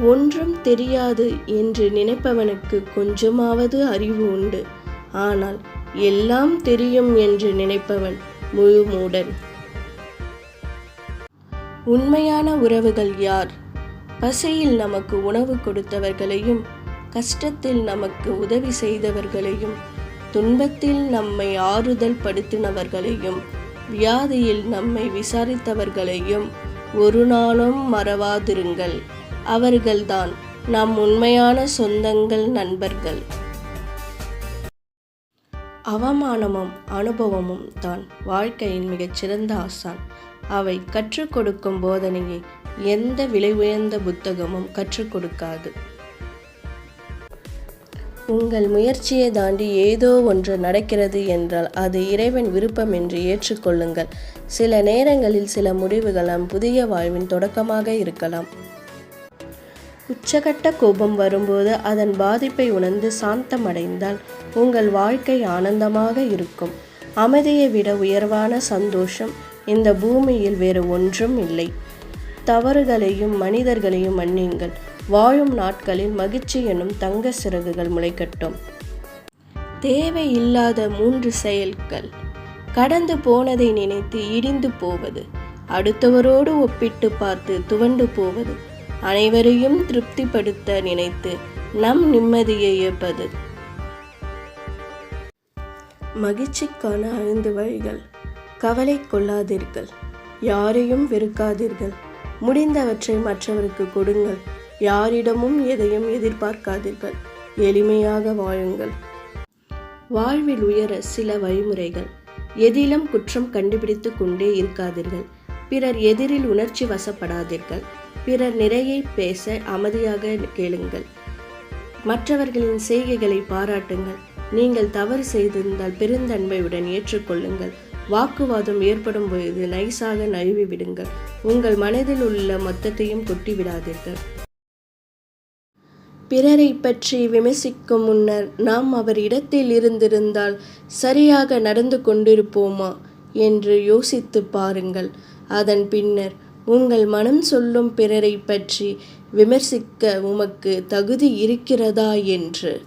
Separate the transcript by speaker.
Speaker 1: ஒன்றும் தெரியாது என்று நினைப்பவனுக்கு கொஞ்சமாவது அறிவு உண்டு. ஆனால் எல்லாம் தெரியும் என்று நினைப்பவன் முழு மூடன். உண்மையான உறவுகள் யார்? பசியில் நமக்கு உணவு கொடுத்தவர்களையும் கஷ்டத்தில் நமக்கு உதவி செய்தவர்களையும் துன்பத்தில் நம்மை ஆறுதல் படுத்தினவர்களையும் வியாதியில் நம்மை விசாரித்தவர்களையும் ஒரு நாளும் மறவாதிருங்கள். அவர்கள்தான் நம் உண்மையான சொந்தங்கள் நண்பர்கள். அவமானமும் அனுபவமும் தான் வாழ்க்கையின் மிகச்சிறந்த ஆசான். அவை கற்றுக் கொடுக்கும் போதனையை எந்த விலை உயர்ந்த புத்தகமும் கற்றுக் கொடுக்காது. உங்கள் முயற்சியை தாண்டி ஏதோ ஒன்று நடக்கிறது என்றால் அது இறைவன் விருப்பம் என்று ஏற்றுக்கொள்ளுங்கள். சில நேரங்களில் சில முடிவுகள் நம் புதிய வாழ்வின் தொடக்கமாக இருக்கலாம். உச்சகட்ட கோபம் வரும்போது அதன் பாதிப்பை உணர்ந்து சாந்தமடைந்தால் உங்கள் வாழ்க்கை ஆனந்தமாக இருக்கும். அமைதியை விட உயர்வான சந்தோஷம் இந்த பூமியில் வேறு ஒன்றும் இல்லை. தவறுகளையும் மனிதர்களையும் மன்னியுங்கள். வாழும் நாட்களில் மகிழ்ச்சி எனும் தங்க சிறகுகள் முளைக்கட்டும். தேவையில்லாத மூன்று செயல்கள். கடந்து போனதை நினைத்து இடிந்து போவது. அடுத்தவரோடு ஒப்பிட்டு பார்த்து துவண்டு போவது. அனைவரையும் திருப்திப்படுத்த நினைத்து நம் நிம்மதியை இழப்பது. மகிழ்ச்சிக்கான ஐந்து வழிகள். கவலை கொள்ளாதீர்கள். யாரையும் வெறுக்காதீர்கள். முடிந்தவற்றை மற்றவருக்கு கொடுங்கள். யாரிடமும் எதையும் எதிர்பார்க்காதீர்கள். எளிமையாக வாழுங்கள். வாழ்வில் உயர சில வழிமுறைகள். எதிலும் குற்றம் கண்டுபிடித்து கொண்டே இருக்காதீர்கள். பிறர் எதிரில் உணர்ச்சி வசப்படாதீர்கள். பிறர் நிறையை பேச அமைதியாக கேளுங்கள். மற்றவர்களின் செய்கைகளை பாராட்டுங்கள். நீங்கள் தவறு செய்திருந்தால் பெருந்தன்மையுடன் ஏற்றுக்கொள்ளுங்கள். வாக்குவாதம் ஏற்படும் பொழுது நைஸாக நழுவி விடுங்கள். உங்கள் மனதில் உள்ள மொத்தத்தையும் கொட்டி விடாதீர்கள். பிறரை பற்றி விமர்சிக்கும் முன்னர் நாம் அவர் இடத்தில் இருந்திருந்தால் சரியாக நடந்து கொண்டிருப்போமா என்று யோசித்து பாருங்கள். அதன் பின்னர் உங்கள் மனம் சொல்லும் பிறரை பற்றி விமர்சிக்க உமக்கு தகுதி இருக்கிறதா என்று.